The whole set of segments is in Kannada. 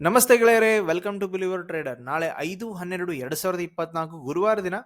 ನಮಸ್ತೆ ಗೆಳೆಯರೇ ವೆಲ್ಕಮ್ ಟು ಬಿಲಿವರ್ ಟ್ರೇಡರ್ ನಾಳೆ ಐದು, ಹನ್ನೆರಡು, ಎರಡು ಸಾವಿರದ ಇಪ್ಪತ್ನಾಲ್ಕು ಗುರುವಾರ ದಿನ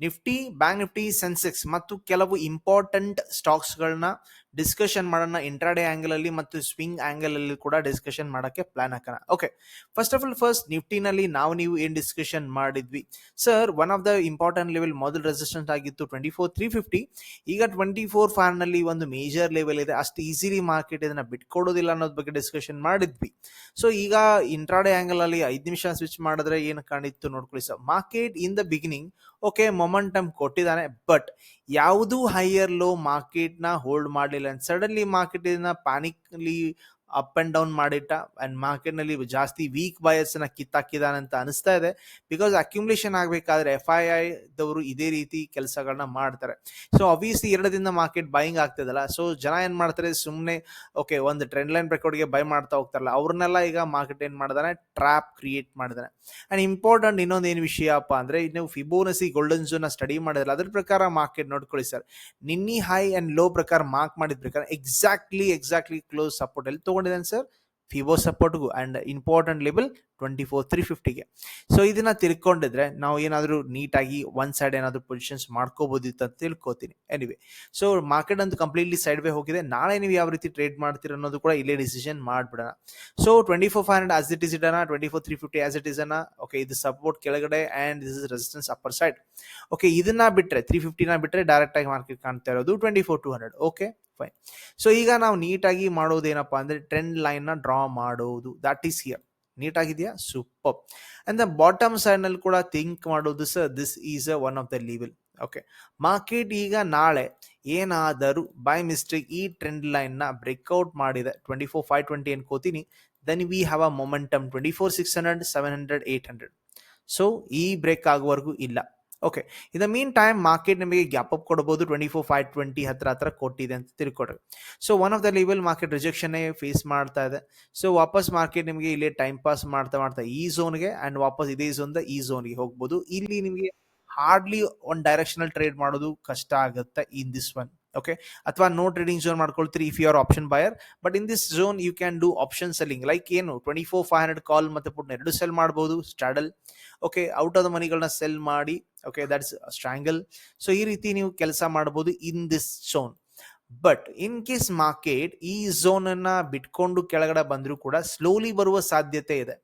ನಿಫ್ಟಿ ಬ್ಯಾಂಕ್ ನಿಫ್ಟಿ ಸೆನ್ಸೆಕ್ಸ್ ಮತ್ತು ಕೆಲವು ಇಂಪಾರ್ಟೆಂಟ್ ಸ್ಟಾಕ್ಸ್ಗಳನ್ನ ಡಿಸ್ಕಷನ್ ಮಾಡೋಣ ಇಂಟ್ರಾಡೇ ಆ್ಯಂಗಲ್ ಅಲ್ಲಿ ಮತ್ತು ಸ್ವಿಂಗ್ ಆ್ಯಂಗಲ್ ಅಲ್ಲಿ ಕೂಡ ಡಿಸ್ಕಷನ್ ಮಾಡೋಕ್ಕೆ ಪ್ಲಾನ್ ಹಾಕೋಣ. Okay first of all first ನಿಫ್ಟಿನಲ್ಲಿ ನಾವು ನೀವು ಏನು ಡಿಸ್ಕಷನ್ ಮಾಡಿದ್ವಿ? Sir one of the important level ಮೊದಲು ರೆಸಿಸ್ಟೆಂಟ್ ಆಗಿತ್ತು ಟ್ವೆಂಟಿ ಫೋರ್ ತ್ರೀ ಫಿಫ್ಟಿ ಈಗ ಟ್ವೆಂಟಿ ಫೋರ್ನಲ್ಲಿ ಒಂದು ಮೇಜರ್ ಲೆವೆಲ್ ಇದೆ. ಅಷ್ಟು ಈಸಿಲಿ ಮಾರ್ಕೆಟ್ ಇದನ್ನ ಬಿಟ್ಕೊಡೋದಿಲ್ಲ ಅನ್ನೋದ್ ಬಗ್ಗೆ ಡಿಸ್ಕಷನ್ ಮಾಡಿದ್ವಿ. ಸೊ ಈಗ ಇಂಟ್ರಾಡೇ ಆ್ಯಂಗಲ್ ಅಲ್ಲಿ ಐದು ನಿಮಿಷ ಸ್ವಿಚ್ ಮಾಡಿದ್ರೆ ಏನು ಕಾಣಿತ್ತು ನೋಡ್ಕೊಳ್ಳಿ sir market in the beginning okay momentum ಕೊಟ್ಟಿದ್ದಾನೆ ಬಟ್ ಯಾವುದು ಹೈಯರ್ ಲೋ ಮಾರ್ಕೆಟ್ನ ಹೋಲ್ಡ್ ಮಾಡಲಿಲ್ಲ. ಸಡನ್ಲಿ ಮಾರ್ಕೆಟ್ ಇದನ್ನ ಪ್ಯಾನಿಕ್ಲಿ ಅಪ್ ಅಂಡ್ ಡೌನ್ ಮಾಡಿಟ್ಟ ಅಂಡ್ ಮಾರ್ಕೆಟ್ನಲ್ಲಿ ಜಾಸ್ತಿ ವೀಕ್ ಬಯರ್ಸ್ನ ಕಿತ್ತಾಕಿದಾನೆ ಅಂತ ಅನಿಸ್ತಾ ಇದೆ. ಬಿಕಾಸ್ ಅಕ್ಯುಮುಲೇಷನ್ ಆಗಬೇಕಾದ್ರೆ ಎಫ್ ಐ ಐ ದವರು ಇದೇ ರೀತಿ ಕೆಲಸಗಳನ್ನ ಮಾಡ್ತಾರೆ. ಸೊ ಅಬ್ವಿಯಸ್ಲಿ ಎರಡು ದಿನ ಮಾರ್ಕೆಟ್ ಬೈಯಿಂಗ್ ಆಗ್ತದಲ್ಲ. ಸೊ ಜನ ಏನು ಮಾಡ್ತಾರೆ? ಸುಮ್ಮನೆ ಓಕೆ ಒಂದು ಟ್ರೆಂಡ್ ಲೈನ್ಗೆ ಬೈ ಮಾಡ್ತಾ ಹೋಗ್ತಾರಲ್ಲ, ಅವ್ರನ್ನೆಲ್ಲ ಈಗ ಮಾರ್ಕೆಟ್ ಏನ್ ಮಾಡಿದಾನೆ? ಟ್ರಾಪ್ ಕ್ರಿಯೇಟ್ ಮಾಡಿದಾನೆ. ಅಂಡ್ ಇಂಪಾರ್ಟೆಂಟ್ ಇನ್ನೊಂದು ಏನು ವಿಷಯಪ್ಪ ಅಂದ್ರೆ, ನೀವು ಫಿಬೋನಸಿ ಗೋಲ್ಡನ್ ಝೋನ್ ಸ್ಟಡಿ ಮಾಡಿದ್ರೆ ಅದ್ರ ಪ್ರಕಾರ ಮಾರ್ಕೆಟ್ ನೋಡ್ಕೊಳ್ಳಿ ಸರ್ ನಿನ್ನಿ ಹೈ ಅಂಡ್ ಲೋ ಪ್ರಕಾರ ಮಾರ್ಕ್ ಮಾಡಿದ ಪ್ರಕಾರ ಎಕ್ಸಾಕ್ಟ್ಲಿ ಎಕ್ಸಾಕ್ಟ್ಲಿ ಕ್ಲೋಸ್ ಸಪೋರ್ಟ್ ಅಲ್ಲಿ ತಗೊಂಡಿದ್ದಾನೆ sir. ಫಿಬೋ ಸಪೋರ್ಟ್ಗೂ and important level twenty four three ಫಿಫ್ಟಿಗೆ so ಇದನ್ನ ತಿಳ್ಕೊಂಡಿದ್ರೆ ನಾವು ಏನಾದರೂ ನೀಟಾಗಿ ಒನ್ ಸೈಡ್ ಏನಾದರೂ ಪೊಸಿಷನ್ಸ್ ಮಾಡ್ಕೋಬೋದಿತ್ತು ಅಂತ ತಿಳ್ಕೊತೀನಿ. ಎನಿವೆ ಸೊ ಮಾರ್ಕೆಟ್ ಅಂತೂ ಕಂಪ್ಲೀಟ್ಲಿ ಸೈಡ್ ವೇ ಹೋಗಿದೆ. ನಾಳೆ ನೀವು ಯಾವ ರೀತಿ ಟ್ರೇಡ್ ಮಾಡ್ತೀರ ಅನ್ನೋದು ಕೂಡ ಇಲ್ಲೇ ಡಿಸಿಷನ್ ಮಾಡಿಬಿಡೋಣ. So twenty four five hundred as it is ಇಡೋಣ twenty four three fifty as it is ಅನ್ನ ಓಕೆ ಇದು ಸಪೋರ್ಟ್ ಕೆಳಗಡೆ and this is resistance upper side okay ಇದನ್ನ ಬಿಟ್ರೆ ತ್ರೀ ಫಿಫ್ಟಿನ ಬಿಟ್ಟರೆ ಡೈರೆಕ್ಟ್ ಆಗಿ ಮಾರ್ಕೆಟ್ ಕಾಣ್ತಾ ಇರೋದು twenty four two hundred okay fine so ಈಗ ನಾವು ನೀಟಾಗಿ ಮಾಡೋದೇನಪ್ಪ ಅಂದ್ರೆ ಟ್ರೆಂಡ್ ಲೈನ್ನ ಡ್ರಾ ಮಾಡೋದು. ದಟ್ ಈಸ್ ಹಿಯರ್ ನೀಟಾಗಿದೆಯಾ? ಸೂಪರ್ ಅಂಡ್ ದ ಬಾಟಮ್ ಸೈಡ್ನಲ್ಲಿ ಕೂಡ ಥಿಂಕ್ ಮಾಡೋದು sir this is a one of the level okay market ಈಗ ನಾಳೆ ಏನಾದರೂ ಬೈ ಮಿಸ್ಟೇಕ್ ಈ ಟ್ರೆಂಡ್ ಲೈನ್ನ ಬ್ರೇಕ್ಔಟ್ ಮಾಡಿದೆ. ಟ್ವೆಂಟಿ ಫೋರ್ ಫೈವ್ ಟ್ವೆಂಟಿ ಅನ್ಕೋತೀನಿ. Then we have a momentum twenty four six hundred seven hundred eight hundred so ಈ ಬ್ರೇಕ್ ಆಗುವವರೆಗೂ ಇಲ್ಲ. Okay in the mean time market ನಿಮಗೆ ಗ್ಯಾಪ್ ಅಪ್ ಕೊಡಬಹುದು ಟ್ವೆಂಟಿ ಫೋರ್ ಫೈವ್ ಟ್ವೆಂಟಿ ಹತ್ರ ಹತ್ರ ಕೊಟ್ಟಿದೆ ಅಂತ ತಿಳ್ಕೊಡ್ರಿ so one of the level market rejection face ಮಾಡ್ತಾ ಇದೆ. ಸೊ ವಾಪಸ್ ಮಾರ್ಕೆಟ್ ನಿಮಗೆ ಇಲ್ಲಿ ಟೈಮ್ ಪಾಸ್ ಮಾಡ್ತಾ ಮಾಡ್ತಾ ಈ ಝೋನ್ಗೆ ಅಂಡ್ ವಾಪಸ್ ಇದೇ ಝೋನ್ ಈ ಝೋನ್ಗೆ ಹೋಗ್ಬೋದು. ಇಲ್ಲಿ ನಿಮಗೆ ಹಾರ್ಡ್ಲಿ ಒಂದು ಡೈರೆಕ್ಷನಲ್ ಟ್ರೇಡ್ ಮಾಡೋದು ಕಷ್ಟ ಆಗುತ್ತೆ ಇನ್ ದಿಸ್ ಒನ್ ಓಕೆ ಅಥವಾ no trading zone ಮಾಡ್ಕೊಳ್ತೀರಿ if you are option buyer but in this zone you can do option selling like ಏನು? Twenty four five hundred call ಮತ್ತೆ ಪುಟ್ ಎರಡು ಸೆಲ್ ಮಾಡ್ಬೋದು straddle okay out of the ಮನಿಗಳನ್ನ sell ಮಾಡಿ ಓಕೆ ದಟ್ಸ್ ಸ್ಟ್ರಾಂಗಲ್ ಸೊ ಈ ರೀತಿ ನೀವು ಕೆಲಸ ಮಾಡಬಹುದು in this zone but in case market ಈ ಝೋನ್ ಅನ್ನ ಬಿಟ್ಕೊಂಡು ಕೆಳಗಡೆ ಬಂದರೂ ಕೂಡ ಸ್ಲೋಲಿ ಬರುವ ಸಾಧ್ಯತೆ ಇದೆ.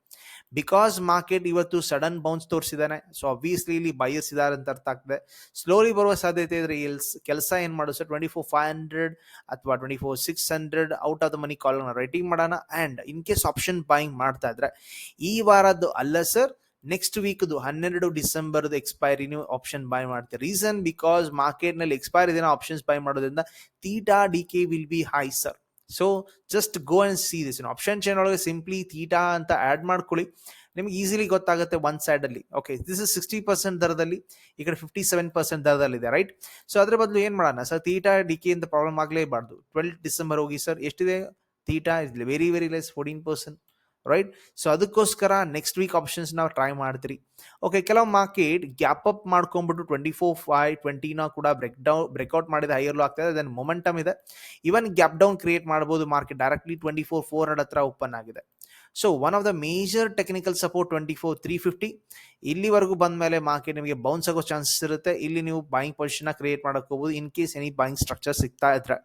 ಬಿಕಾಸ್ ಮಾರ್ಕೆಟ್ ಇವತ್ತು ಸಡನ್ ಬೌನ್ಸ್ ತೋರಿಸಿದಾನೆ. ಸೊ ಅಬ್ವಿಯಸ್ಲಿ ಇಲ್ಲಿ ಬಯಸ್ ಇದಾರೆ ಅಂತ ಅರ್ಥ ಆಗ್ತದೆ. ಸ್ಲೋಲಿ ಬರುವ ಸಾಧ್ಯತೆ ಇದ್ರೆ ಎಲ್ಸ್ ಕೆಲಸ ಏನ್ ಮಾಡೋದು sir twenty four five hundred ಅಥವಾ twenty four six hundred out of the money call writing ಮಾಡೋಣ. And in case option buying ಮಾಡ್ತಾ ಇದ್ರೆ, ಈ ವಾರದ್ದು ಅಲ್ಲ ಸರ್ ನೆಕ್ಸ್ಟ್ ವೀಕ್ದು ಹನ್ನೆರಡು ಡಿಸೆಂಬರ್ದು ಎಕ್ಸ್ಪೈರಿ ನೀವು ಆಪ್ಷನ್ ಬೈ ಮಾಡ್ತೀರಿ. ರೀಸನ್ ಬಿಕಾಸ್ ಮಾರ್ಕೆಟ್ನಲ್ಲಿ ಎಕ್ಸ್ಪೈರಿ ದಿನ ಆಪ್ಷನ್ಸ್ ಬೈ ಮಾಡೋದ್ರಿಂದ theta decay will be high sir so just go and see this option chain ಒಳಗೆ ಸಿಂಪ್ಲಿ ತೀಟಾ ಅಂತ ಆ್ಯಡ್ ಮಾಡ್ಕೊಳ್ಳಿ. ನಿಮ್ಗೆ ಈಸಿಲಿ ಗೊತ್ತಾಗುತ್ತೆ ಒನ್ ಸೈಡ್ ಅಲ್ಲಿ. Okay this is sixty percent ದರದಲ್ಲಿ, ಈ ಕಡೆ ಫಿಫ್ಟಿ ಸೆವೆನ್ ಪರ್ಸೆಂಟ್ ದರದಲ್ಲಿದೆ ರೈಟ್ ಸೊ ಅದ್ರ ಬದಲು ಏನ್ ಮಾಡೋಣ? ಸರ್ ತೀಟಾ ಡಿ ಕೆ ಅಂತ ಪ್ರಾಬ್ಲಮ್ ಆಗಲೇಬಾರ್ದು. ಟ್ವೆಲ್ತ್ ಡಿಸೆಂಬರ್ ಹೋಗಿ ಸರ್ ಎಷ್ಟಿದೆ? Theta is very very less fourteen percent right so ಅದಕ್ಕೋಸ್ಕರ ನೆಕ್ಸ್ಟ್ ವೀಕ್ ಆಪ್ಷನ್ಸ್ ನಾವು ಟ್ರೈ ಮಾಡ್ತೀರಿ. ಓಕೆ ಕೆಲವು ಮಾರ್ಕೆಟ್ ಗ್ಯಾಪ್ ಅಪ್ ಮಾಡ್ಕೊಂಡ್ಬಿಟ್ಟು ಟ್ವೆಂಟಿ ಫೋರ್ ಫೈವ್ ಟ್ವೆಂಟಿನ ಕೂಡ ಬ್ರೇಕ್ ಡೌನ್ ಬ್ರೇಕ್ಔಟ್ ಮಾಡಿದ ಹೈಯರ್ಲು ಆಗ್ತದೆ ದೆನ್ ಮೊಮೆಂಟಮ್ ಇದೆ. ಇವನ್ ಗ್ಯಾಪ್ ಡೌನ್ ಕ್ರಿಯೇಟ್ ಮಾಡ್ಬೋದು market directly twenty four four hundred ಹತ್ರ ಓಪನ್ ಆಗಿದೆ. So one of the major technical support twenty four three fifty ಇಲ್ಲಿವರೆಗೂ ಬಂದ ಮೇಲೆ ಮಾರ್ಕೆಟ್ ನಿಮಗೆ ಬೌನ್ಸ್ ಆಗೋ ಚಾನ್ಸಸ್ ಇರುತ್ತೆ. ಇಲ್ಲಿ ನೀವು ಬಾಯಿಂಗ್ ಪೊಸಿಷನ್ ಕ್ರಿಯೇಟ್ ಹೋಗ್ಬೋದು in case any buying structure ಸಿಗ್ತಾ ಇದ್ರೆ.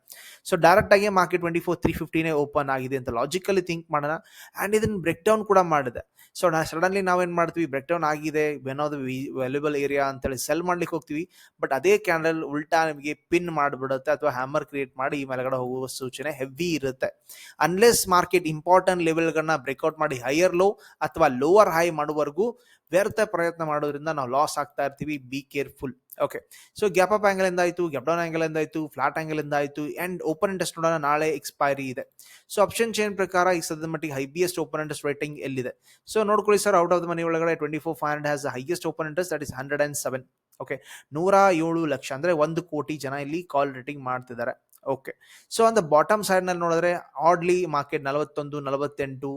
ಸೊ ಡೈರೆಕ್ಟ್ ಆಗಿ ಮಾರ್ಕೆಟ್ ಟ್ವೆಂಟಿ ಫೋರ್ ತ್ರೀ ಫಿಫ್ಟಿನೇ ಓಪನ್ ಆಗಿದೆ ಅಂತ ಲಾಜಿಕಲಿ ಥಿಂಕ್ ಮಾಡೋಣ. ಆ್ಯಂಡ್ ಇದನ್ನ ಬ್ರೇಕ್ ಡೌನ್ ಕೂಡ ಮಾಡಿದೆ. ಸೊ ಸಡನ್ಲಿ ನಾವೇನ್ ಮಾಡ್ತೀವಿ? ಬ್ರೇಕ್ ಡೌನ್ ಆಗಿದೆ ದ ವ್ಯಾಲ್ಯೂಬಲ್ ಏರಿಯಾ ಅಂತೇಳಿ ಸೆಲ್ ಮಾಡ್ಲಿಕ್ಕೆ ಹೋಗ್ತೀವಿ. ಬಟ್ ಅದೇ ಕ್ಯಾಂಡಲ್ ಉಲ್ಟಾ ನಿಮಗೆ ಪಿನ್ ಮಾಡಿಬಿಡುತ್ತೆ ಅಥವಾ ಹ್ಯಾಮರ್ ಕ್ರಿಯೇಟ್ ಮಾಡಿ ಈ ಮೇಲೆಗಡೆ ಹೋಗುವ ಸೂಚನೆ ಹೆವಿ ಇರುತ್ತೆ. ಅನ್ಲೆಸ್ ಮಾರ್ಕೆಟ್ ಇಂಪಾರ್ಟೆಂಟ್ ಲೆವೆಲ್ಗಳನ್ನ ಬ್ರೇಕ್ಔಟ್ ಮಾಡಿ ಹೈಯರ್ ಲೋ ಅಥವಾ ಲೋವರ್ ಹೈ ಮಾಡುವವರೆಗೂ ವ್ಯರ್ಥ ಪ್ರಯತ್ನ ಮಾಡೋದ್ರಿಂದ ನಾವು ಲಾಸ್ ಆಗ್ತಾ ಇರ್ತೀವಿ. Be careful okay so gap up angle ಇಂದ ಆಯ್ತು ಗ್ಯಾಪ್ ಡೌನ್ ಆ್ಯಂಗಲ್ ಇಂದ ಆಯ್ತು ಫ್ಲಾಟ್ ಆ್ಯಂಗಲ್ ಇಂದ ಆ್ಯಂಡ್ ಓಪನ್ ಇಂಟ್ರೆಸ್ಟ್ ನೋಡೋಣ ನಾಳೆ ಎಕ್ಸ್ಪೈರಿ ಇದೆ. ಸೊ ಆಪ್ಷನ್ ಚೇನ್ ಪ್ರಕಾರ ಈ ಸದ್ಯದ ಮಟ್ಟಿಗೆ ಹೈಯೆಸ್ಟ್ ಓಪನ್ ಇಂಟ್ರೆಸ್ಟ್ ರೇಟಿಂಗ್ ಎಲ್ಲಿದೆ ಸೊ ನೋಡ್ಕೊಳ್ಳಿ sir out of the money ಒಳಗಡೆ twenty four five hundred has highest open interest that is hundred and seven okay ನೂರ ಏಳು ಲಕ್ಷ ಅಂದರೆ ಒಂದು ಕೋಟಿ ಜನ ಇಲ್ಲಿ ಕಾಲ್ ರೇಟಿಂಗ್ ಮಾಡ್ತಿದ್ದಾರೆ. Okay so on the bottom ಸೈಡ್ನಲ್ಲಿ ನೋಡಿದ್ರೆ ಆಡ್ಲಿ ಮಾರ್ಕೆಟ್ ನಲವತ್ತೊಂದು ನಲವತ್ತೆಂಟು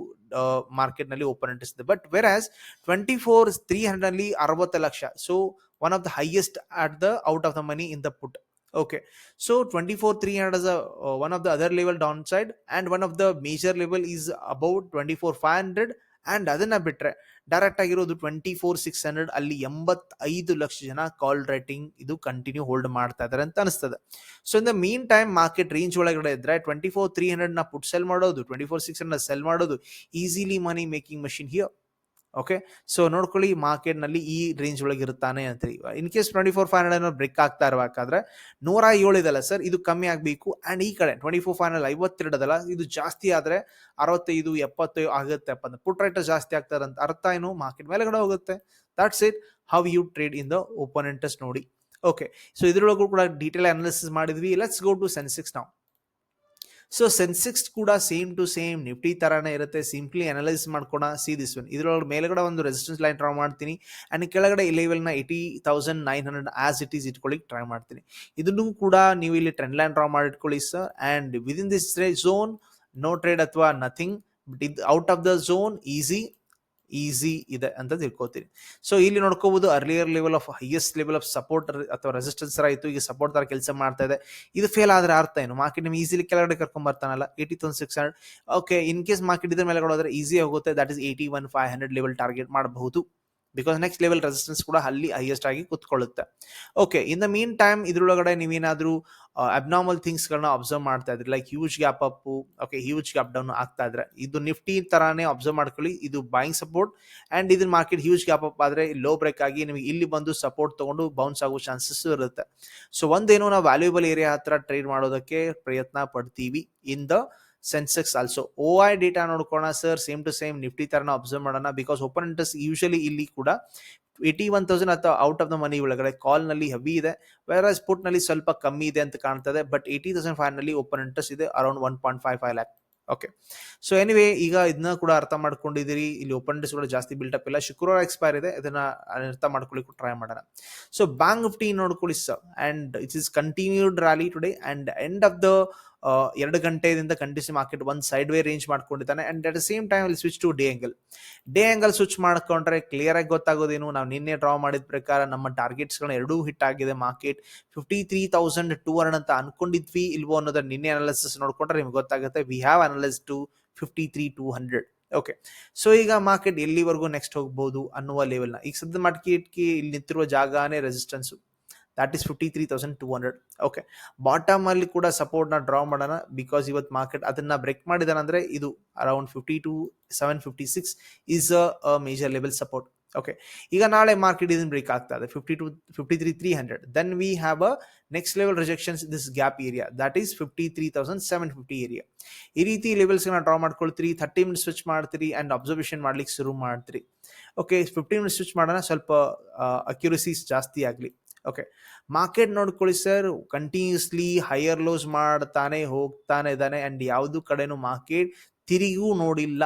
ಮಾರ್ಕೆಟ್ನಲ್ಲಿ ಓಪನ್ ಇಂಟ್ರೆಸ್ಟ್ ಇದೆ. But where as twenty four three hundred ಅಲ್ಲಿ ಅರವತ್ತು lakh. So one of the highest at the out of the money in the put Okay, so 24,300 is a, uh, one of the other level downside, and one of the major level is about 24,500 and ಅದನ್ನು ಬಿಟ್ಟರೆ ಡೈರೆಕ್ಟ್ ಆಗಿರೋದು ಟ್ವೆಂಟಿ ಫೋರ್ ಸಿಕ್ಸ್ ಹಂಡ್ರೆಡ್ ಅಲ್ಲಿ ಎಂಬತ್ತೈದು ಲಕ್ಷ ಜನ ಕಾಲ್ ರೇಟಿಂಗ್ ಇದು ಕಂಟಿನ್ಯೂ ಹೋಲ್ಡ್ ಮಾಡ್ತಾ ಇದ್ದಾರೆ ಅಂತ ಅನಿಸ್ತದೆ. So in the mean time market range ಒಳಗಡೆ ಇದ್ರೆ ಟ್ವೆಂಟಿ ಫೋರ್ ತ್ರೀ ಹಂಡ್ರೆಡ್ನ ಪುಟ್ ಸೆಲ್ ಮಾಡೋದು twenty four six hundred sell ಮಾಡೋದು easily money making machine here okay so ನೋಡ್ಕೊಳ್ಳಿ, ಮಾರ್ಕೆಟ್ನಲ್ಲಿ ಈ ರೇಂಜ್ ಒಳಗೆ ಇರುತ್ತಾನೆ ಅಂತ in case twenty four five hundred break ಆಗ್ತಾ ಇರಬೇಕಾದ್ರೆ ನೂರ ಏಳು ಇದಲ್ಲ ಸರ್ ಇದು ಕಮ್ಮಿ ಆಗಬೇಕು. ಆ್ಯಂಡ್ ಈ ಕಡೆ ಟ್ವೆಂಟಿ ಫೋರ್ ಫೈವ್ ಹಂಡ್ರೆಡ್ ಐವತ್ತೆರಡು ಅದಲ್ಲ, ಇದು ಜಾಸ್ತಿ ಆದರೆ ಅರವತ್ತೈದು, ಎಪ್ಪತ್ತೈದು ಆಗುತ್ತೆ. ಅಪ್ಪ ಪುಟ್ ರೈಟರ್ ಜಾಸ್ತಿ ಆಗ್ತಾರೆ ಅಂತ ಅರ್ಥ ಏನು? ಮಾರ್ಕೆಟ್ ಮೇಲೆಗಡೆ ಹೋಗುತ್ತೆ. That's it how you trade in the opponents ನೋಡಿ. ಓಕೆ ಸೊ ಇದರೊಳಗೂ ಕೂಡ ಡೀಟೇಲ್ ಅನಾಲಿಸಿಸ್ ಮಾಡಿದ್ವಿ. ಲೆಟ್ಸ್ ಗೋ ಟು ಸೆನ್ಸಿಕ್ಸ್ ನಾವು ಸೊ ಸೆನ್ಸೆಕ್ಸ್ ಕೂಡ ಸೇಮ್ ಟು ಸೇಮ್ ನಿಫ್ಟಿ ತರಾನೇ ಇರುತ್ತೆ. ಸಿಂಪ್ಲಿ ಅನಲೈಸ್ ಮಾಡ್ಕೊಣ ಸಿ ದಿಸ್ ಒನ್ ಇದ್ರೊಳಗೆ ಮೇಲ್ಗಡೆ ಒಂದು ರೆಸಿಸ್ಟೆನ್ಸ್ ಲೈನ್ ಡ್ರಾ ಮಾಡ್ತೀನಿ. ಆ್ಯಂಡ್ ಕೆಳಗಡೆ ಈ ಲೆವೆಲ್ನ eighty thousand nine hundred as it is ಇಟ್ಕೊಳ್ಳಿಕ್ಕೆ try ಮಾಡ್ತೀನಿ. ಇದನ್ನು ಕೂಡ ನೀವು ಇಲ್ಲಿ trend line draw ಮಾಡಿಟ್ಕೊಳ್ಳಿ sir and within this zone no trade ಅಥವಾ ನಥಿಂಗ್ ಬಟ್ ಇದು out of the zone easy easy ಇದೆ ಅಂತ ತಿಳ್ಕೊತೀನಿ ಸೊ ಇಲ್ಲಿ ನೋಡ್ಕೋಬಹುದು earlier level of highest level of support ಅಥವಾ ರೆಸಿಸ್ಟೆನ್ಸ್ ಆಯಿತು ಈಗ ಸಪೋರ್ಟ್ ತರ ಕೆಲಸ ಮಾಡ್ತಾ ಇದೆ. ಇದು ಫೇಲ್ ಆದ್ರೆ ಅರ್ಥ ಏನು? ಮಾರ್ಕೆಟ್ ನಿಮ್ಗೆ ಈಸಿಲಿ ಕೆಳಗಡೆ ಕರ್ಕೊಂಡ್ ಬರ್ತಾನಲ್ಲ eighty thousand six hundred okay in case market ಇದ್ರ ಮೇಲೆ ಹೋದ್ರೆ ಈಸಿ ಆಗುತ್ತೆ. That is eighty one five hundred level target ಮಾಡಬಹುದು. ಬಿಕಾಸ್ ನೆಕ್ಸ್ಟ್ ಲೆವೆಲ್ ರೆಸಿಸ್ಟೆನ್ಸ್ ಕೂಡ ಅಲ್ಲಿ ಹೈಯೆಸ್ಟ್ ಆಗಿ ಕುತ್ಕೊಳ್ಳುತ್ತೆ. Okay in the mean time ಇದ್ರೊಳಗಡೆ ನೀವೇನಾದ್ರೂ ಅಬ್ನಾರ್ಮಲ್ ಥಿಂಗ್ಸ್ಗಳನ್ನ ಅಬ್ಸರ್ವ್ ಮಾಡ್ತಾ ಇದ್ರಿ like huge gap up okay huge gap down ಆಗ್ತಾ ಇದ್ರೆ, ಇದು ನಿಫ್ಟಿ ತರಾನೇ ಅಬ್ಸರ್ವ್ ಮಾಡ್ಕೊಳ್ಳಿ, ಇದು ಬಾಯಿಂಗ್ ಸಪೋರ್ಟ್ ಅಂಡ್ ಇದನ್ನ ಮಾರ್ಕೆಟ್ ಹ್ಯೂಜ್ ಗ್ಯಾಪ್ ಅಪ್ ಆದ್ರೆ ಲೋ ಬ್ರೇಕ್ ಆಗಿ ನಿಮಗೆ ಇಲ್ಲಿ ಬಂದು ಸಪೋರ್ಟ್ ತಗೊಂಡು ಬೌನ್ಸ್ ಆಗೋ ಚಾನ್ಸಸ್ ಇರುತ್ತೆ. ಸೊ ಒಂದೇನೋ ನಾವು ವ್ಯಾಲ್ಯೂಬಲ್ ಏರಿಯಾ ಹತ್ರ ಟ್ರೇಡ್ ಮಾಡೋದಕ್ಕೆ ಪ್ರಯತ್ನ ಪಡ್ತೀವಿ. In the Sensex also O I data ನೋಡ್ಕೋಣ sir same to same Nifty ತರನ ಅಬ್ಸರ್ವ್ ಮಾಡೋಣ ಬಿಕಾಸ್ ಓಪನ್ ಇಂಟ್ರೆಸ್ಟ್ ಯೂಶಲಿ ಇಲ್ಲಿ ಕೂಡ ಏಯ್ಟಿ ಒನ್ ತೌಸಂಡ್ ಅಥವಾ ಔಟ್ ಆಫ್ ದ ಮನಿ ಒಳಗಡೆ ಕಾಲ್ನಲ್ಲಿ ಹೆವಿ ಇದೆ. ವೇರಾಸ್ ಪುಟ್ನಲ್ಲಿ ಸ್ವಲ್ಪ ಕಮ್ಮಿ ಇದೆ ಅಂತ ಕಾಣ್ತದೆ ಬಟ್ ಏಯ್ಟಿ ತೌಸಂಡ್ ಫೈವ್ನಲ್ಲಿ ಓಪನ್ ಇಂಟ್ರೆಸ್ಟ್ ಇದೆ around one point five five lakh okay so anyway ಈಗ ಇದನ್ನ ಕೂಡ ಅರ್ಥ ಮಾಡ್ಕೊಂಡಿದ್ದೀರಿ. ಇಲ್ಲಿ ಓಪನ್ ಇಂಟ್ರೆಸ್ಟ್ ಕೂಡ ಜಾಸ್ತಿ ಬಿಲ್ಟಪ್ ಇಲ್ಲ. ಶುಕ್ರವಾರ ಎಕ್ಸ್ಪೈರ್ ಇದೆ, ಇದನ್ನ ಅರ್ಥ ಮಾಡ್ಕೊಳ್ಳಿಕ್ಕೂ ಟ್ರೈ ಮಾಡೋಣ. ಸೊ ಬ್ಯಾಂಕ್ ನಿಫ್ಟಿ ನೋಡ್ಕೊಳ್ಳಿ sir and it's is continued rally today and end of the ಎರಡು ಗಂಟೆಯಿಂದ ಕಂಟಿನ್ಯೂ ಮಾರ್ಕೆಟ್ ಒಂದು side way range ಮಾಡ್ಕೊಂಡಿದ್ದಾನೆ. And at the same time ಅಲ್ಲಿ switch to day angle day angle switch ಮಾಡ್ಕೊಂಡ್ರೆ ಕ್ಲಿಯರ್ ಆಗಿ ಗೊತ್ತಾಗೋದೇನು? ನಾವು ನಿನ್ನೆ ಡ್ರಾ ಮಾಡಿದ ಪ್ರಕಾರ ನಮ್ಮ ಟಾರ್ಗೆಟ್ಸ್ಗಳನ್ನ ಎರಡೂ ಹಿಟ್ ಆಗಿದೆ market fifty three thousand two hundred ಅಂತ ಅನ್ಕೊಂಡಿದ್ವಿ ಇಲ್ವೋ ಅನ್ನೋದ್ರ ನಿನ್ನೆ ಅನಾಲಿಸಿಸ್ ನೋಡ್ಕೊಂಡ್ರೆ ನಿಮ್ಗೆ ಗೊತ್ತಾಗುತ್ತೆ. We have analyse to fifty three two hundred okay so ಈಗ ಮಾರ್ಕೆಟ್ ಎಲ್ಲಿವರೆಗೂ ನೆಕ್ಸ್ಟ್ ಹೋಗ್ಬೋದು ಅನ್ನುವ ಲೆವೆಲ್ನ ಈಗ ಸದ್ಯ ಮಾರ್ಕೆಟ್ಗೆ ಇಲ್ಲಿ ನಿಂತಿರುವ ಜಾಗನೇ resistance that is fifty three thousand two hundred okay bottom ಅಲ್ಲಿ ಕೂಡ ಸಪೋರ್ಟ್ನ ಡ್ರಾ ಮಾಡೋಣ ಬಿಕಾಸ್ ಇವತ್ತು ಮಾರ್ಕೆಟ್ ಅದನ್ನ ಬ್ರೇಕ್ ಮಾಡಿದಾನಂದ್ರೆ ಇದು around fifty two seven fifty six is a major level support okay ಈಗ ನಾಳೆ ಮಾರ್ಕೆಟ್ ಇದನ್ನ ಬ್ರೇಕ್ ಆಗ್ತಾ ಇದೆ. Fifty two fifty three three hundred then we have a next level rejections this gap area that is fifty three thousand seven fifty area ಈ ರೀತಿ ಲೆವೆಲ್ಸ್ನ ಡ್ರಾ ಮಾಡ್ಕೊಳ್ತೀರಿ. ಥರ್ಟಿ ಮಿನಿಟ್ ಸ್ವಿಚ್ ಮಾಡ್ತೀರಿ ಅಂಡ್ ಅಬ್ಸರ್ವೇಷನ್ ಮಾಡ್ಲಿಕ್ಕೆ ಶುರು ಮಾಡ್ತೀರಿ. ಓಕೆ ಫಿಫ್ಟಿ ಮಿನಿಟ್ ಸ್ವಿಚ್ ಮಾಡೋಣ. ಸ್ವಲ್ಪ ಅಕ್ಯುರಸೀಸ್ ಜಾಸ್ತಿ ಆಗಲಿ. ಓಕೆ ಮಾರ್ಕೆಟ್ ನೋಡ್ಕೊಳ್ಳಿ ಸರ್ ಕಂಟಿನ್ಯೂಸ್ಲಿ ಹೈಯರ್ ಲೋಸ್ ಮಾಡ್ತಾನೆ, ಹೋಗ್ತಾನೆ ಇದ್ದಾನೆ ಅಂಡ್ ಯಾವುದು ಕಡೆನೂ ಮಾರ್ಕೆಟ್ ತಿರುಗಿಯೂ ನೋಡಿಲ್ಲ.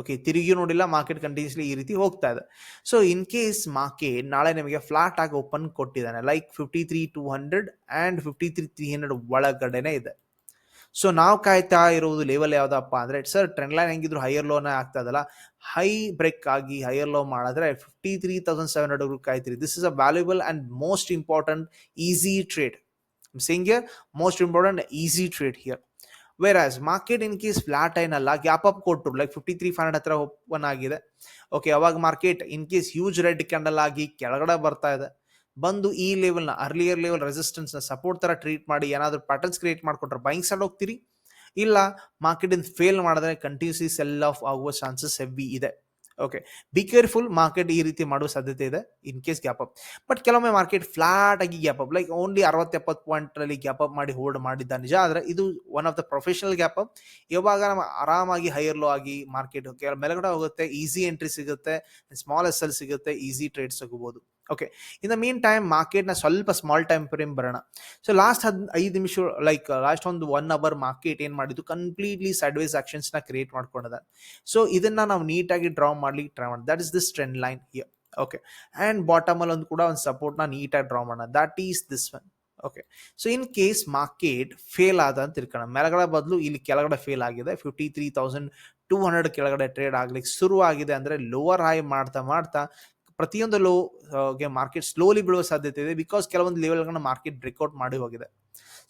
ಓಕೆ ತಿರುಗಿಯೂ ನೋಡಿಲ್ಲ ಮಾರ್ಕೆಟ್ ಕಂಟಿನ್ಯೂಸ್ಲಿ ಈ ರೀತಿ ಹೋಗ್ತಾ ಇದೆ. ಸೊ ಇನ್ ಕೇಸ್ ಮಾರ್ಕೆಟ್ ನಾಳೆ ನಿಮಗೆ ಫ್ಲಾಟ್ ಆಗಿ ಓಪನ್ ಕೊಟ್ಟಿದ್ದಾನೆ like fifty three two hundred and fifty three three hundred ಒಳಗಡೆನೆ ಇದೆ. ಸೊ ನಾವು ಕಾಯ್ತಾ ಇರುವುದು ಲೆವೆಲ್ ಯಾವ್ದಪ್ಪ ಅಂದ್ರೆ ಸರ್ ಟ್ರೆಂಡ್ ಲೈನ್ ಹೆಂಗಿದ್ರು ಹೈಯರ್ ಲೋನ್ ಆಗ್ತಾ ಇದಲ್ಲ. ಹೈ ಬ್ರೇಕ್ ಆಗಿ ಹೈಯರ್ ಲೋ ಮಾಡಿದ್ರೆ fifty three thousand seven hundred ಕಾಯ್ತೀರಿ. This is a valuable and most important easy trade Singh here most important easy trade here where as market in case flat ಏನಲ್ಲ ಗ್ಯಾಪ್ ಅಪ್ ಕೊಟ್ಟರು like fifty three five hundred ಹತ್ರ ಓಪನ್ ಆಗಿದೆ. ಓಕೆ ಅವಾಗ market in case huge red candle ಆಗಿ ಕೆಳಗಡೆ ಬರ್ತಾ ಇದೆ. ಬಂದು ಈ ಲೆವೆಲ್ನ ಅರ್ಲಿಯರ್ ಲೆವೆಲ್ ರೆಸಿಸ್ಟೆನ್ಸ್ನ ಸಪೋರ್ಟ್ ಥರ ಟ್ರೀಟ್ ಮಾಡಿ, ಏನಾದರೂ ಪ್ಯಾಟರ್ನ್ಸ್ ಕ್ರಿಯೇಟ್ ಮಾಡಿಕೊಟ್ರೆ ಬೈಂಗ್ ಸೈಡ್ ಹೋಗ್ತೀರಿ? ಇಲ್ಲ ಮಾರ್ಕೆಟಿಂದ ಫೇಲ್ ಮಾಡಿದ್ರೆ ಕಂಟಿನ್ಯೂಸ್ಲಿ ಸೆಲ್ ಆಫ್ ಆಗುವ ಚಾನ್ಸಸ್ ಹೆವಿ ಇದೆ. ಓಕೆ ಬಿ ಕೇರ್ಫುಲ್ ಮಾರ್ಕೆಟ್ ಈ ರೀತಿ ಮಾಡುವ ಸಾಧ್ಯತೆ ಇದೆ in case gap up but ಕೆಲವೊಮ್ಮೆ ಮಾರ್ಕೆಟ್ ಫ್ಲಾಟ್ ಆಗಿ ಗ್ಯಾಪ್ ಅಪ್ ಲೈಕ್ ಓನ್ಲಿ ಅರವತ್ತು ಎಪ್ಪತ್ತು ಪಾಯಿಂಟ್ ಅಲ್ಲಿ ಗ್ಯಾಪ್ ಅಪ್ ಮಾಡಿ ಹೋಲ್ಡ್ ಮಾಡಿದ್ದ ನಿಜ. ಆದರೆ ಇದು one of the professional gap up ಇವಾಗ ನಮ್ಮ ಆರಾಮಾಗಿ ಹೈಯರ್ ಲೋ ಆಗಿ ಮಾರ್ಕೆಟ್ ಮೇಲ್ಗಡೆ ಹೋಗುತ್ತೆ ಈಸಿ ಎಂಟ್ರಿ ಸಿಗುತ್ತೆ ಸ್ಮಾಲ್ ಎಸ್ ಎಲ್ ಸಿಗುತ್ತೆ ಈಸಿ ಟ್ರೇಡ್ಸ್ ಸಿಗಬಹುದು. Okay in the mean time ಮಾರ್ಕೆಟ್ನ ಸ್ವಲ್ಪ ಸ್ಮಾಲ್ ಟೈಮ್ ಫ್ರೇಮ್ ಬರೋಣ. ಸೊ ಲಾಸ್ಟ್ ಹದ್, ಐದು ನಿಮಿಷ ಲೈಕ್ ಲಾಸ್ಟ್ ಒಂದು ಒನ್ ಅವರ್ ಮಾರ್ಕೆಟ್ ಏನು ಮಾಡಿದ್ದು? ಕಂಪ್ಲೀಟ್ಲಿ ಸೈಡ್ವೇಸ್ ಆಕ್ಷನ್ಸ್ನ ಕ್ರಿಯೇಟ್ ಮಾಡ್ಕೊಂಡದ. ಸೊ ಇದನ್ನು ನಾವು ನೀಟಾಗಿ ಡ್ರಾ ಮಾಡ್ಲಿಕ್ಕೆ ಟ್ರೈ ಮಾಡಿ that is this trend line here okay and ಬಾಟಮಲ್ಲಿ ಒಂದು ಕೂಡ ಒಂದು ಸಪೋರ್ಟ್ನ ನೀಟಾಗಿ ಡ್ರಾ ಮಾಡೋಣ. That is this one okay so in case market fail ಆದ ಅಂತ ತಿಳ್ಕೊಳ್ಳೋಣ. ಮೇಲ್ಗಡೆ ಬದಲು ಇಲ್ಲಿ ಕೆಳಗಡೆ ಫೇಲ್ ಆಗಿದೆ. Fifty three thousand two hundred ಕೆಳಗಡೆ ಟ್ರೇಡ್ ಆಗ್ಲಿಕ್ಕೆ ಶುರು ಆಗಿದೆ ಅಂದರೆ ಲೋವರ್ ಹೈ ಮಾಡ್ತಾ ಮಾಡ್ತಾ ಪ್ರತಿಯೊಂದು ಲೋಗೆ ಮಾರ್ಕೆಟ್ ಸ್ಲೋಲಿ ಬೀಳುವ ಸಾಧ್ಯತೆ ಇದೆ ಬಿಕಾಸ್ ಕೆಲವೊಂದು ಲೆವೆಲ್ಗಳನ್ನ ಮಾರ್ಕೆಟ್ ಬ್ರೇಕ್ಔಟ್ ಮಾಡಿ ಹೋಗಿದೆ.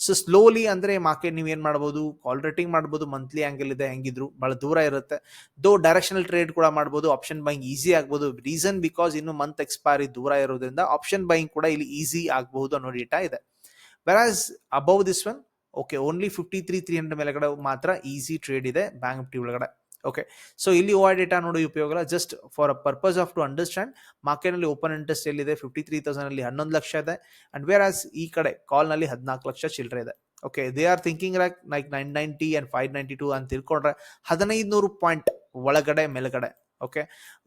ಸೊ ಸ್ಲೋಲಿ ಅಂದರೆ ಮಾರ್ಕೆಟ್ ನೀವು ಏನು ಮಾಡ್ಬೋದು? ಕಾಲ್ ರೇಟಿಂಗ್ ಮಾಡ್ಬೋದು ಮಂತ್ಲಿ ಆ್ಯಂಗಲ್ ಇದೆ, ಹೆಂಗಿದ್ರು ಭಾಳ ದೂರ ಇರುತ್ತೆ. ದೋ ಡೈರೆಕ್ಷನಲ್ ಟ್ರೇಡ್ ಕೂಡ ಮಾಡ್ಬೋದು ಆಪ್ಷನ್ ಬೈಯಿಂಗ್ ಈಸಿ ಆಗ್ಬೋದು. ರೀಸನ್ ಬಿಕಾಸ್ ಇನ್ನು ಮಂತ್ ಎಕ್ಸ್ಪೈರಿ ದೂರ ಇರೋದ್ರಿಂದ ಆಪ್ಷನ್ ಬೈಯಿಂಗ್ ಕೂಡ ಇಲ್ಲಿ ಈಸಿ ಆಗಬಹುದು ಅನ್ನೋ ಡೇಟಾ ಇದೆ. Whereas above this one okay only fifty three three hundred ಮೇಲೆಗಡೆ ಮಾತ್ರ ಈಸಿ ಟ್ರೇಡ್ ಇದೆ ಬ್ಯಾಂಕ್ ನಿಫ್ಟಿ ಒಳಗಡೆ. ಓಕೆ ಸೊ ಇಲ್ಲಿ ಓ ಡೇಟಾ ನೋಡಿ ಉಪಯೋಗ ಇಲ್ಲ. Just for a purpose of to understand ಮಾರ್ಕೆಟ್ನಲ್ಲಿ ಓಪನ್ ಇಂಟ್ರೆಸ್ಟ್ ಎಲ್ಲಿದೆ? ಫಿಫ್ಟಿ ತ್ರೀ ತೌಸಂಡ್ ಅಲ್ಲಿ ಹನ್ನೊಂದು ಲಕ್ಷ ಇದೆ. ಅಂಡ್ ವೇರ್ ಆಸ್ ಈ ಕಡೆ ಕಾಲ್ನಲ್ಲಿ ಹದಿನಾಲ್ಕು ಲಕ್ಷ ಚಿಲ್ಲರೆ ಇದೆ. Okay they are thinking like nine ninety and five ninety two ಅಂತ ತಿಳ್ಕೊಂಡ್ರೆ ಹದಿನೈದು ನೂರು ಪಾಯಿಂಟ್ ಒಳಗಡೆ, ಮೇಲ್ಗಡೆ ಓಕೆ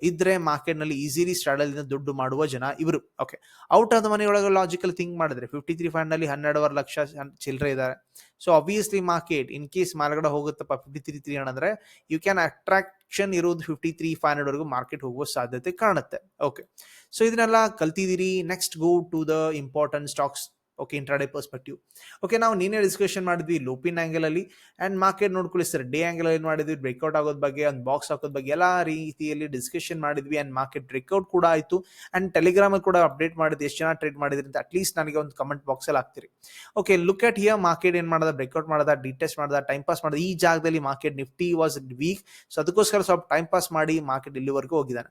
ಇದ್ರೆ ಮಾರ್ಕೆಟ್ನಲ್ಲಿ ಈಸಿಲಿ ಸ್ಟ್ರಾಡಲಿಂದ ದುಡ್ಡು ಮಾಡುವ ಜನ ಇವರು. Okay out of the money ಒಳಗೆ ಲಾಜಿಕಲ್ ಥಿಂಕ್ ಮಾಡಿದ್ರೆ ಫಿಫ್ಟಿ ತ್ರೀ ಫಂಡ್ನಲ್ಲಿ ಹನ್ನೆರಡುವರೆ ಲಕ್ಷ ಚಿಲ್ಲರೆ ಇದ್ದಾರೆ. So obviously market in case ಮಾರ್ಗಡೆ ಹೋಗುತ್ತಪ್ಪ ಫಿಫ್ಟಿ ತ್ರೀ ತ್ರೀ ಅಂದ್ರೆ ಯು ಕ್ಯಾನ್ ಅಟ್ರಾಕ್ಷನ್ ಇರೋದು ಫಿಫ್ಟಿ ತ್ರೀ ಫೈವ್ ಹಂಡ್ರೆಡ್ವರೆಗೂ ಮಾರ್ಕೆಟ್ ಹೋಗುವ ಸಾಧ್ಯತೆ ಕಾಣುತ್ತೆ. ಓಕೆ ಸೊ ಇದನ್ನೆಲ್ಲ ಕಲ್ತಿದ್ದೀರಿ. Next go to the important stocks okay intraday perspective okay ನಾವು ನೀನೇ ಡಿಸ್ಕಷನ್ ಮಾಡಿದ್ವಿ ಲೋಪಿನ್ ಆಂಗಲ್ ಅಲ್ಲಿ ಅಂಡ್ ಮಾರ್ಕೆಟ್ ನೋಡ್ಕೊಳ್ಳಿ ಸರ್ ಡೇ ಆ್ಯಂಗಲ್ ಏನು ಮಾಡಿದ್ವಿ? ಬ್ರೇಕ್ಔಟ್ ಆಗೋದ್ ಬಗ್ಗೆ ಒಂದು ಬಾಕ್ಸ್ ಹಾಕೋದ್ ಬಗ್ಗೆ ಎಲ್ಲ ರೀತಿಯಲ್ಲಿ ಡಿಸ್ಕಷನ್ ಮಾಡಿದ್ವಿ ಅಂಡ್ ಮಾರ್ಕೆಟ್ ಬ್ರೇಕ್ಔಟ್ ಕೂಡ ಆಯಿತು ಅಂಡ್ ಟೆಲಿಗ್ರಾಮ್ ಕೂಡ ಅಪ್ಡೇಟ್ ಮಾಡಿದ್ವಿ. ಎಷ್ಟು ಜನ ಟ್ರೇಡ್ ಮಾಡಿದ್ರಿ ಅಂತ ಅಟ್ಲೀಸ್ಟ್ ನನಗೆ ಒಂದು ಕಮೆಂಟ್ ಬಾಕ್ಸ್ ಅಲ್ಲಿ ಹಾಕ್ತೀರಿ. Okay look at here market ಏನು ಮಾಡದ? ಬ್ರೇಕ್ಔಟ್ ಮಾಡದ? ಡಿಟೆಸ್ಟ್ ಮಾಡದ? ಟೈಮ್ ಪಾಸ್ ಮಾಡದ? ಈ ಜಾಗದಲ್ಲಿ market Nifty was weak so ಅದಕ್ಕೋಸ್ಕರ ಸ್ವಲ್ಪ ಟೈಮ್ ಪಾಸ್ ಮಾಡಿ ಮಾರ್ಕೆಟ್ ಇಲ್ಲಿವರೆಗೂ ಹೋಗಿದ್ದಾನೆ.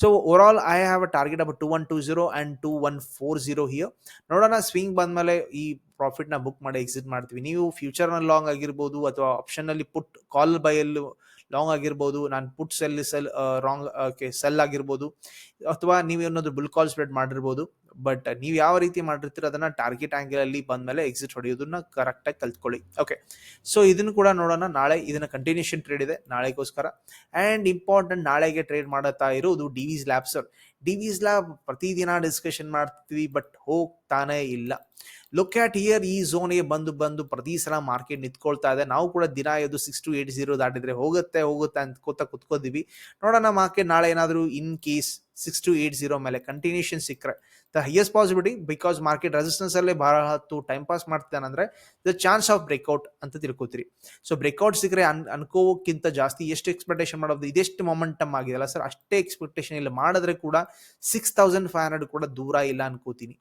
So overall I have a target about two one two zero and two one four zero here ನೋಡೋಣ ಸ್ವಿಂಗ್ ಬಂದ್ಮೇಲೆ ಈ ಪ್ರಾಫಿಟ್ನ ಬುಕ್ ಮಾಡಿ ಎಕ್ಸಿಟ್ ಮಾಡ್ತೀವಿ. ನೀವು ಫ್ಯೂಚರ್ನಲ್ಲಿ ಲಾಂಗ್ ಆಗಿರ್ಬೋದು ಅಥವಾ ಆಪ್ಷನ್ ಅಲ್ಲಿ ಪುಟ್ ಕಾಲ್ ಬೈಯಲ್ಲಿ ಲಾಂಗ್ ಆಗಿರ್ಬೋದು, ನಾನು put sell sell wrong sell ಆಗಿರ್ಬೋದು ಅಥವಾ ನೀವು ಏನಾದ್ರು ಬುಲ್ ಕಾಲ್ ಸ್ಪ್ರೆಡ್ ಮಾಡಿರ್ಬೋದು ಬಟ್ ನೀವು ಯಾವ ರೀತಿ ಮಾಡಿರ್ತೀರ ಅದನ್ನ ಟಾರ್ಗೆಟ್ ಆಂಗಲ್ ಅಲ್ಲಿ ಬಂದ್ಮೇಲೆ ಎಕ್ಸಿಟ್ ಹೊಡೆಯೋದನ್ನ ಕರೆಕ್ಟ್ ಆಗಿ ಕಲ್ತ್ಕೊಳ್ಳಿ. ಓಕೆ ಸೊ ಇದನ್ನು ಕೂಡ ನೋಡೋಣ. ನಾಳೆ ಇದನ್ನ ಕಂಟಿನ್ಯೂಷನ್ ಟ್ರೇಡ್ ಇದೆ. ನಾಳೆಗೋಸ್ಕರ. ಅಂಡ್ ಇಂಪಾರ್ಟೆಂಟ್ ನಾಳೆಗೆ ಟ್ರೇಡ್ ಮಾಡುತ್ತಾ ಇರೋದು ಡಿವಿಸ್ ಲ್ಯಾಬ್ಸ್ ಡಿವಿಸ್ ಲ್ಯಾಬ್ ಪ್ರತಿದಿನ ಡಿಸ್ಕಷನ್ ಮಾಡ್ತೀವಿ ಬಟ್ ಹೋಗ್ತಾನೆ ಇಲ್ಲ. ಲುಕ್ ಆಟ್ ಇಯರ್ ಈ ಝೋನ್ಗೆ ಬಂದು ಬಂದು ಪ್ರತಿ ಸಲ ಮಾರ್ಕೆಟ್ ನಿಂತ್ಕೊಳ್ತಾ ಇದೆ. ನಾವು ಕೂಡ ದಿನ ಇದು ಸಿಕ್ಸ್ ಟು ಏಟ್ ಜೀರೋ ದಾಟಿದ್ರೆ ಹೋಗುತ್ತೆ ಹೋಗುತ್ತೆ ಅಂತ ಕೂತ ಕುತ್ಕೋದಿವಿ ನೋಡೋಣ ಮಾರ್ಕೆಟ್ ನಾಳೆ ಏನಾದರೂ in case six two eight zero ಮೇಲೆ ಕಂಟಿನ್ಯೂಷನ್ ಸಿಕ್ಕರೆ. The highest possibility because market resistance ಅಲ್ಲೇ ಬಹಳ ಹೊತ್ತು ಟೈಮ್ ಪಾಸ್ ಮಾಡ್ತಾನೆ ಅಂದ್ರೆ ದ ಚಾನ್ಸ್ ಆಫ್ ಬ್ರೇಕ್ಔಟ್ ಅಂತ ತಿಳ್ಕೊತೀರಿ. ಸೊ ಬ್ರೇಕ್ಔಟ್ ಸಿಕ್ಕರೆ ಅನ್ ಅನ್ಕೋಕ್ಕಿಂತ ಜಾಸ್ತಿ ಎಷ್ಟು ಎಕ್ಸ್ಪೆಕ್ಟೇಷನ್ ಮಾಡೋದು? ಇದೆಷ್ಟು ಮೊಮೆಂಟಮ್ ಆಗಿದೆಲ್ಲ ಸರ್ ಅಷ್ಟೇ ಎಕ್ಸ್ಪೆಕ್ಟೇಷನ್ ಇಲ್ಲ. ಮಾಡಿದ್ರೆ ಕೂಡ ಸಿಕ್ಸ್ ತೌಸಂಡ್ ಫೈವ್ ಹಂಡ್ರೆಡ್ ಕೂಡ ದೂರ ಇಲ್ಲ ಅನ್ಕೋತೀನಿ.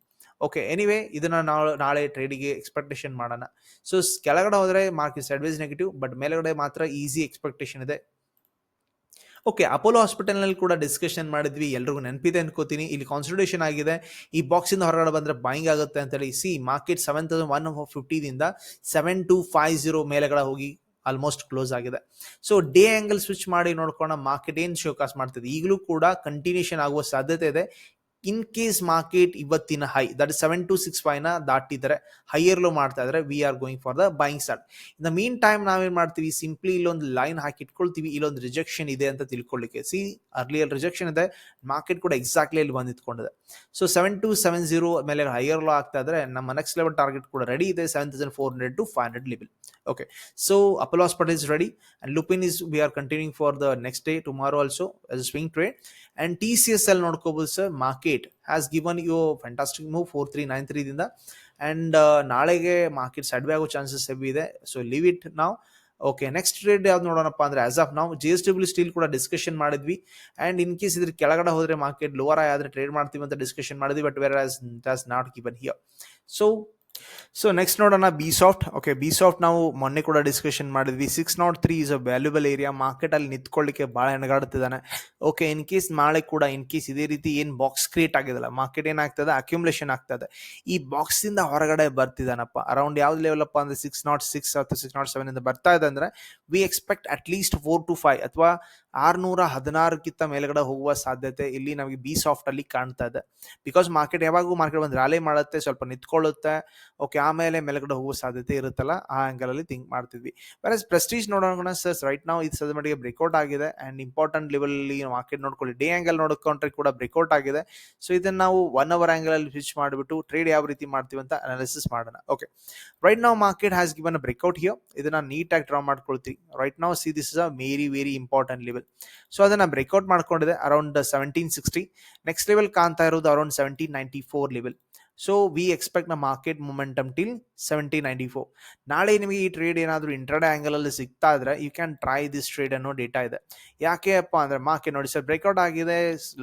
ಓಕೆ ಎನಿವೇ ಇದನ್ನ ನಾವು ನಾಳೆ ಟ್ರೇಡಿಗೆ ಎಕ್ಸ್ಪೆಕ್ಟೇಷನ್ ಮಾಡೋಣ. ಸೊ ಕೆಳಗಡೆ ಹೋದರೆ ಮಾರ್ಕೆಟ್ ಸೈಡ್ವೇಸ್ ನೆಗೆಟಿವ್ ಬಟ್ ಮೇಲ್ಗಡೆ ಮಾತ್ರ ಈಸಿ ಎಕ್ಸ್ಪೆಕ್ಟೇಷನ್ ಇದೆ. ಓಕೆ ಅಪೋಲೋ ಹಾಸ್ಪಿಟಲ್ನಲ್ಲಿ ಕೂಡ ಡಿಸ್ಕಷನ್ ಮಾಡಿದ್ವಿ, ಎಲ್ರಿಗೂ ನೆನಪಿದೆ ಅನ್ಕೋತೀನಿ. ಇಲ್ಲಿ ಕಾನ್ಸಲ್ಟೇಷನ್ ಆಗಿದೆ. ಈ ಬಾಕ್ಸಿಂದ ಹೊರಗಡೆ ಬಂದರೆ ಬಾಯಿಂಗ್ ಆಗುತ್ತೆ ಅಂತೇಳಿ see market seven thousand one ಫಿಫ್ಟಿದಿಂದ seven two five zero ಮೇಲೆಗಳ ಹೋಗಿ ಆಲ್ಮೋಸ್ಟ್ ಕ್ಲೋಸ್ ಆಗಿದೆ. ಸೊ ಡೇ ಆ್ಯಂಗಲ್ ಸ್ವಿಚ್ ಮಾಡಿ ನೋಡ್ಕೊಂಡು ಮಾರ್ಕೆಟ್ ಏನು ಶೋಕಾಸ್ ಮಾಡ್ತಿದೆ? ಈಗಲೂ ಕೂಡ ಕಂಟಿನ್ಯೂಷನ್ ಆಗುವ ಸಾಧ್ಯತೆ ಇದೆ. ಇನ್ ಕೇಸ್ ಮಾರ್ಕೆಟ್ ಇವತ್ತಿನ high that seven two six ಫೈವ್ನ ದಾಟಿದ್ರೆ ಹೈಯರ್ ಲೋ ಮಾಡ್ತಾ ಇದ್ರೆ we are going for the buying start in the mean time ನಾವೇನ್ ಮಾಡ್ತೀವಿ? ಸಿಂಪ್ಲಿ ಇಲ್ಲೊಂದು ಲೈನ್ ಹಾಕಿ ಇಟ್ಕೊಳ್ತೀವಿ, ಇಲ್ಲೊಂದು ರಿಜೆಕ್ಷನ್ ಇದೆ ಅಂತ ತಿಳ್ಕೊಳ್ಳಿಕ್ಕೆ. ಸಿ ಅರ್ಲಿಯಲ್ಲಿ ರಿಜೆಕ್ಷನ್ ಇದೆ ಮಾರ್ಕೆಟ್ ಕೂಡ ಎಕ್ಸಾಕ್ಟ್ಲಿ ಅಲ್ಲಿ ಬಂದು ನಿಂತ್ಕೊಂಡಿದೆ. So seven two seven zero ಮೇಲೆ ಹೈಯರ್ ಲೋ ಆಗ್ತಾ ಇದ್ರೆ ನಮ್ಮ ನೆಕ್ಸ್ಟ್ ಲೆವೆಲ್ ಟಾರ್ಗೆಟ್ ಕೂಡ ರೆಡಿ ಇದೆ seven thousand four hundred two five hundred level okay. So, apollo hospital is ready. And lupin is, we are continuing for the next day, tomorrow also, as a swing trade. And tcsl ನೋಡ್ಕೋಬಹುದು sir market has given you fantastic move four three nine ತ್ರೀದಿಂದ and ನಾಳೆಗೆ ಮಾರ್ಕೆಟ್ ಸಡ್ವೆ ಆಗೋ ಚಾನ್ಸಸ್ ಹೆವಿ ಇದೆ. ಸೊ ಲೀವ್ ಇಟ್ ನಾವು ಓಕೆ ನೆಕ್ಸ್ಟ್ ಟ್ರೇಡ್ ಯಾವ್ದು ನೋಡೋಣಪ್ಪ ಅಂದ್ರೆ ಆಸ್ ಆಫ್ ನಾವು ಜಿ ಎಸ್ ಡಬ್ಲ್ಯೂ ಸ್ಟೀಲ್ ಕೂಡ ಡಿಸ್ಕಷನ್ ಮಾಡಿದ್ವಿ. ಅಂಡ್ ಇನ್ ಕೇಸ್ ಇದ್ರ ಕೆಳಗಡೆ ಹೋದ್ರೆ ಮಾರ್ಕೆಟ್ ಲೋವರ್ ಆದ್ರೆ ಟ್ರೇಡ್ ಮಾಡ್ತೀವಿ ಅಂತ ಡಿಸ್ಕಷನ್ ಮಾಡಿದ್ವಿ but whereas not given here so so next ನೋಡೋಣ B soft okay B soft ನಾವು ಮೊನ್ನೆ ಕೂಡ ಡಿಸ್ಕಷನ್ ಮಾಡಿದ್ವಿ. Six nought three is a valuable area market ಅಲ್ಲಿ ನಿಂತ್ಕೊಳ್ಳಿಕ್ಕೆ ಭಾಳ ಹೆಣಗಾಡ್ತಿದ್ದಾನೆ ಓಕೆ ಇನ್ ಕೇಸ್ ನಾಳೆ ಕೂಡ ಇನ್ ಕೇಸ್ ಇದೇ ರೀತಿ ಏನು ಬಾಕ್ಸ್ ಕ್ರಿಯೇಟ್ ಆಗಿದಲ್ಲ ಮಾರ್ಕೆಟ್ ಏನಾಗ್ತದೆ ಅಕ್ಯುಮುಲೇಷನ್ ಆಗ್ತದೆ. ಈ ಬಾಕ್ಸ್ ಇಂದ ಹೊರಗಡೆ ಬರ್ತಿದ್ದಾನಪ್ಪ. ಅರೌಂಡ್ ಯಾವ್ದು ಲೆವೆಲ್ ಅಪ್ಪ ಅಂದ್ರೆ ಸಿಕ್ಸ್ ನಾಟ್ ಸಿಕ್ಸ್ ಅಥವಾ ಸಿಕ್ಸ್ ನಾಟ್ ಸೆವೆನ್ ಇಂದ ಬರ್ತಾ ಇದೆ ಅಂದ್ರೆ we expect at least four to five ಅಥವಾ ಆರ್ನೂರ ಹದಿನಾರಕ್ಕಿಂತ ಮೇಲ್ಗಡೆ ಹೋಗುವ ಸಾಧ್ಯತೆ ಇಲ್ಲಿ ನಮಗೆ ಬಿ ಸಾಫ್ಟ್ ಅಲ್ಲಿ ಕಾಣ್ತಾ ಇದೆ. ಬಿಕಾಸ್ ಮಾರ್ಕೆಟ್ ಯಾವಾಗೂ ಮಾರ್ಕೆಟ್ ಒಂದು ರ್ಯಾಲಿ ಮಾಡುತ್ತೆ, ಸ್ವಲ್ಪ ನಿಂತ್ಕೊಳ್ಳುತ್ತೆ. ಓಕೆ ಆಮೇಲೆ ಮೇಲ್ಗಡೆ ಹೋಗುವ ಸಾಧ್ಯತೆ ಇರುತ್ತಲ್ಲ, ಆ ಆಂಗಲ್ ಅಲ್ಲಿ ಥಿಂಕ್ ಮಾಡ್ತಿದ್ವಿ. ವೆರಸ್ ಪ್ರೆಸ್ಟೀಜ್ ನೋಡೋಣ ಸರ್ ರೈಟ್ ನಾವು ಇದು ಸದ್ಯ ಮಟ್ಟಿಗೆ ಬ್ರೇಕ್ಔಟ್ ಆಗಿದೆ ಅಂಡ್ ಇಂಪಾರ್ಟೆಂಟ್ ಲೆವೆಲ್ ಅಲ್ಲಿ ಮಾರ್ಕೆಟ್ ನೋಡ್ಕೊಳ್ಳಿ. ಡೇ ಆಂಗಲ್ ನೋಡ್ಕೊಂಡ್ರೆ ಕೂಡ ಬ್ರೇಕ್ಔಟ್ ಆಗಿದೆ. ಸೊ ಇದನ್ನ ನಾವು ಒನ್ ಅವರ್ ಆಂಗಲ್ ಅಲ್ಲಿ ಸ್ವಿಚ್ ಮಾಡಿಬಿಟ್ಟು ಟ್ರೇಡ್ ಯಾವ ರೀತಿ ಮಾಡ್ತೀವಿ ಅಂತ ಅನಾಲಿಸಿಸ್ ಮಾಡೋಣ. ಓಕೆ ರೈಟ್ ನಾವು market has given breakout here ಇದನ್ನ ನೀಟಾಗಿ ಡ್ರಾ ಮಾಡ್ಕೊಳ್ತೀವಿ. ರೈಟ್ ನಾವು see this is a very very important level so ಅದನ್ನ ಬ್ರೇಕ್ಔಟ್ ಮಾಡ್ಕೊಂಡಿದೆ around seventeen sixty next level ಕಾಣ್ತಾ ಇರೋದು around seventeen ninety four level so we ಎಕ್ಸ್ಪೆಕ್ಟ್ನ market momentum till seventy ninety four ನಾಳೆ ನಿಮಗೆ ಈ ಟ್ರೇಡ್ ಏನಾದರೂ ಇಂಟ್ರಾಡೆ ಆ್ಯಂಗಲಲ್ಲಿ ಸಿಗ್ತಾ ಇದ್ರೆ you can try this trade ಅನ್ನೋ ಡೇಟಾ ಇದೆ. ಯಾಕೆ ಅಪ್ಪ ಅಂದ್ರೆ ಮಾರ್ಕೆಟ್ ನೋಡಿ ಸರ್ ಬ್ರೇಕ್ಔಟ್ ಆಗಿದೆ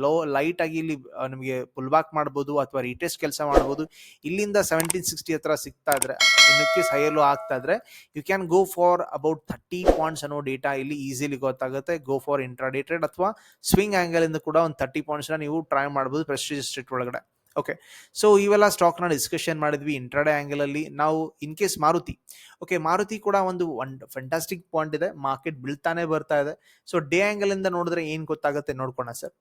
ಲೋ ಲೈಟ್ ಆಗಿ ಇಲ್ಲಿ ನಿಮಗೆ ಪುಲ್ ಬ್ಯಾಕ್ ಮಾಡ್ಬೋದು ಅಥವಾ ರೀಟೆಸ್ಟ್ ಕೆಲಸ ಮಾಡ್ಬೋದು. ಇಲ್ಲಿಂದ ಸೆವೆಂಟೀನ್ ಸಿಕ್ಸ್ಟಿ ಹತ್ರ ಸಿಗ್ತಾ ಇದ್ರೆ ಇನ್ನಕ್ಕೆ ಹೈಯಲ್ಲೂ ಆಗ್ತಾ ಇದ್ರೆ you can go for about thirty points ಅನ್ನೋ ಡೇಟಾ ಇಲ್ಲಿ ಈಸಿಲಿ ಗೊತ್ತಾಗುತ್ತೆ. ಗೋ ಫಾರ್ ಇಂಟ್ರಾಡೇ ಟ್ರೇಡ್ ಅಥವಾ ಸ್ವಿಂಗ್ ಆ್ಯಂಗಲ್ ಇಂದ ಕೂಡ ಒಂದು ಥರ್ಟಿ ಪಾಯಿಂಟ್ಸ್ನ ನೀವು ಟ್ರೈ ಮಾಡ್ಬೋದು ಪ್ರೆಸ್ಟೀಜ್ ಸ್ಟ್ರೀಟ್ ಒಳಗಡೆ. ಓಕೆ ಸೊ ಇವೆಲ್ಲ ಸ್ಟಾಕ್ನ ಡಿಸ್ಕಷನ್ ಮಾಡಿದ್ವಿ ಇಂಟ್ರಾಡೇ ಆಂಗಲ್ ಅಲ್ಲಿ. ನಾವು in case Maruti. Okay Maruti ಕೂಡ ಒಂದು ಒನ್ ಫೆಂಟಾಸ್ಟಿಕ್ ಪಾಯಿಂಟ್ ಇದೆ. ಮಾರ್ಕೆಟ್ ಬೀಳ್ತಾನೆ ಬರ್ತಾ ಇದೆ. ಸೊ ಡೇ ಆಂಗಲ್ ಇಂದ ನೋಡಿದ್ರೆ ಏನು ಗೊತ್ತಾಗುತ್ತೆ ನೋಡ್ಕೋಣ ಸರ್.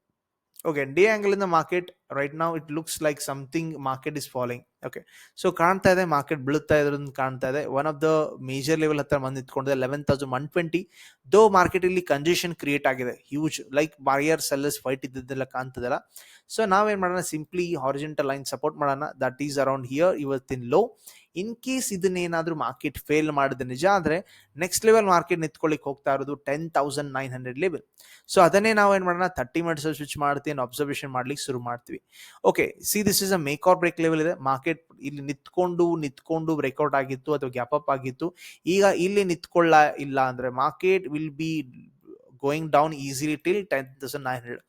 ಓಕೆ ಡೇ ಆ್ಯಂಗಲ್ ಇಂದ ಮಾರ್ಕೆಟ್ ರೈಟ್ ನಾವು it looks like something market is following okay so ಕಾಣ್ತಾ ಇದೆ ಮಾರ್ಕೆಟ್ ಬೀಳುತ್ತಾ ಇದ್ರಿಂದ ಕಾಣ್ತಾ ಇದೆ. One of the major level ಹತ್ರ ಬಂದು ನಿಂತ್ಕೊಂಡಿದೆ eleven thousand one twenty though market ಇಲ್ಲಿ ಕಂಜೆಷನ್ ಕ್ರಿಯೇಟ್ ಆಗಿದೆ huge like barrier sellers fight ಇದ್ದಿದ್ದೆಲ್ಲ ಕಾಣ್ತದಲ್ಲ. ಸೊ ನಾವೇನ್ ಮಾಡೋಣ ಸಿಂಪ್ಲಿ ಹಾರಿಜೆಂಟಲ್ ಲೈನ್ ಸಪೋರ್ಟ್ ಮಾಡೋಣ. ದಟ್ ಈಸ್ ಅರೌಂಡ್ ಹಿಯರ್ ಇವತ್ತಿನ low in case ಇದನ್ನೇನಾದರೂ market fail ಮಾಡಿದ ನಿಜ ಅಂದರೆ ನೆಕ್ಸ್ಟ್ ಲೆವೆಲ್ ಮಾರ್ಕೆಟ್ ನಿಂತ್ಕೊಳ್ಳಿಕ್ ಹೋಗ್ತಾ ಇರೋದು ten thousand nine hundred level so ಅದನ್ನೇ ನಾವು ಏನು ಮಾಡೋಣ ತರ್ಟಿ ಮಿನಿಟ್ಸ್ ಸ್ವಿಚ್ ಮಾಡ್ತೀವಿ ಅಬ್ಸರ್ವೇಷನ್ ಮಾಡ್ಲಿಕ್ಕೆ ಶುರು ಮಾಡ್ತೀವಿ. Okay see this is a make or break level ಇದೆ. ಮಾರ್ಕೆಟ್ ಇಲ್ಲಿ ನಿಂತ್ಕೊಂಡು ನಿಂತ್ಕೊಂಡು ಬ್ರೇಕ್ಔಟ್ ಆಗಿತ್ತು ಅಥವಾ ಗ್ಯಾಪ್ ಅಪ್ ಆಗಿತ್ತು. ಈಗ ಇಲ್ಲಿ ನಿಂತ್ಕೊಳ್ಳ ಇಲ್ಲ ಅಂದ್ರೆ market will be going down easily till ten thousand nine hundred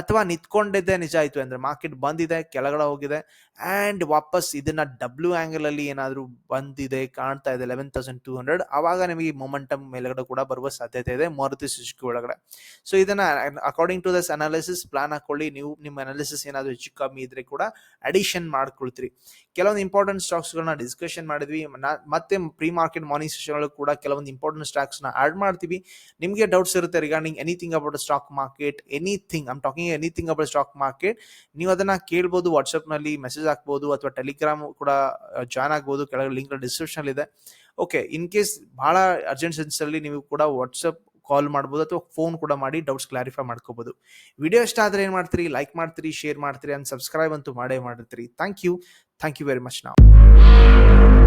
ಅಥವಾ ನಿಂತ್ಕೊಂಡಿದ್ದೆ ನಿಜ ಆಯ್ತು ಅಂದ್ರೆ ಮಾರ್ಕೆಟ್ ಬಂದಿದೆ, ಕೆಳಗಡೆ ಹೋಗಿದೆ ಅಂಡ್ ವಾಪಸ್ ಇದನ್ನ ಡಬ್ಲ್ಯೂ ಆಂಗಲ್ ಅಲ್ಲಿ ಏನಾದರೂ ಬಂದಿದೆ, ಕಾಣ್ತಾ ಇದೆ ಲೆವೆನ್ ತೌಸಂಡ್ ಟೂ ಹಂಡ್ರೆಡ್ ಅವಾಗ ನಿಮಗೆ ಮೊಮೆಂಟಮ್ ಮೇಲ್ಗಡೆ ಕೂಡ ಬರುವ ಸಾಧ್ಯತೆ ಇದೆ, ಮಾರುತಿ ಸುಜುಕಿ ಒಳಗಡೆ. ಸೊ ಇದನ್ನ according to this analysis plan ಹಾಕೊಳ್ಳಿ. ನೀವು ನಿಮ್ಮ ಅನಾಲಿಸಿಸ್ ಏನಾದರೂ ಹೆಚ್ಚು ಕಮ್ಮಿ ಇದ್ರೆ ಕೂಡ ಅಡಿಷನ್ ಮಾಡ್ಕೊಳ್ತೀರಿ. ಕೆಲವೊಂದು ಇಂಪಾರ್ಟೆಂಟ್ ಸ್ಟಾಕ್ಸ್ ಗಳನ್ನ ಡಿಸ್ಕಷನ್ ಮಾಡಿದ್ವಿ. ಮತ್ತೆ ಪ್ರೀ ಮಾರ್ಕೆಟ್ ಮಾರ್ನಿಂಗ್ ಸೆಷನ್ ಕೂಡ ಕೆಲವೊಂದು ಇಂಪಾರ್ಟೆಂಟ್ ಸ್ಟಾಕ್ಸ್ನ ಆಡ್ ಮಾಡ್ತೀವಿ. ನಿಮಗೆ ಡೌಟ್ಸ್ ಇರುತ್ತೆ regarding anything about stock market anything I'm talking anything about stock market ನೀವು ಅದನ್ನ ಕೇಳ್ಬೋದು ವಾಟ್ಸ್ಆಪ್ನಲ್ಲಿ ಮೆಸೇಜ್ ಹಾಕ್ಬೋದು, ಅಥವಾ ಟೆಲಿಗ್ರಾಮ್ ಕೂಡ ಜಾಯ್ನ್ ಆಗ್ಬೋದು ಕೆಳಗೆ ಲಿಂಕ್ ಡಿಸ್ಕ್ರಿಪ್ಷನ್ ಇದೆ. ಓಕೆ ಇನ್ ಕೇಸ್ ಬಹಳ ಅರ್ಜೆಂಟ್ ಸೆನ್ಸ್ ಅಲ್ಲಿ ನೀವು ಕೂಡ ವಾಟ್ಸಪ್ ಕಾಲ್ ಮಾಡ್ಬೋದು, ಅಥವಾ ಫೋನ್ ಕೂಡ ಮಾಡಿ ಡೌಟ್ಸ್ ಕ್ಲಾರಿಫೈ ಮಾಡ್ಕೋಬಹುದು ವಿಡಿಯೋ ಇಷ್ಟ ಆದ್ರೆ ಏನ್ ಮಾಡ್ತೀರಿ? ಲೈಕ್ ಮಾಡ್ತೀರಿ ಶೇರ್ ಮಾಡ್ತೀರಿ ಅಂಡ್ ಸಬ್ಸ್ಕ್ರೈಬ್ ಅಂತೂ ಮಾಡೇ ಮಾಡಿರ್ತೀರಿ. Thank you thank you very much ನಾವು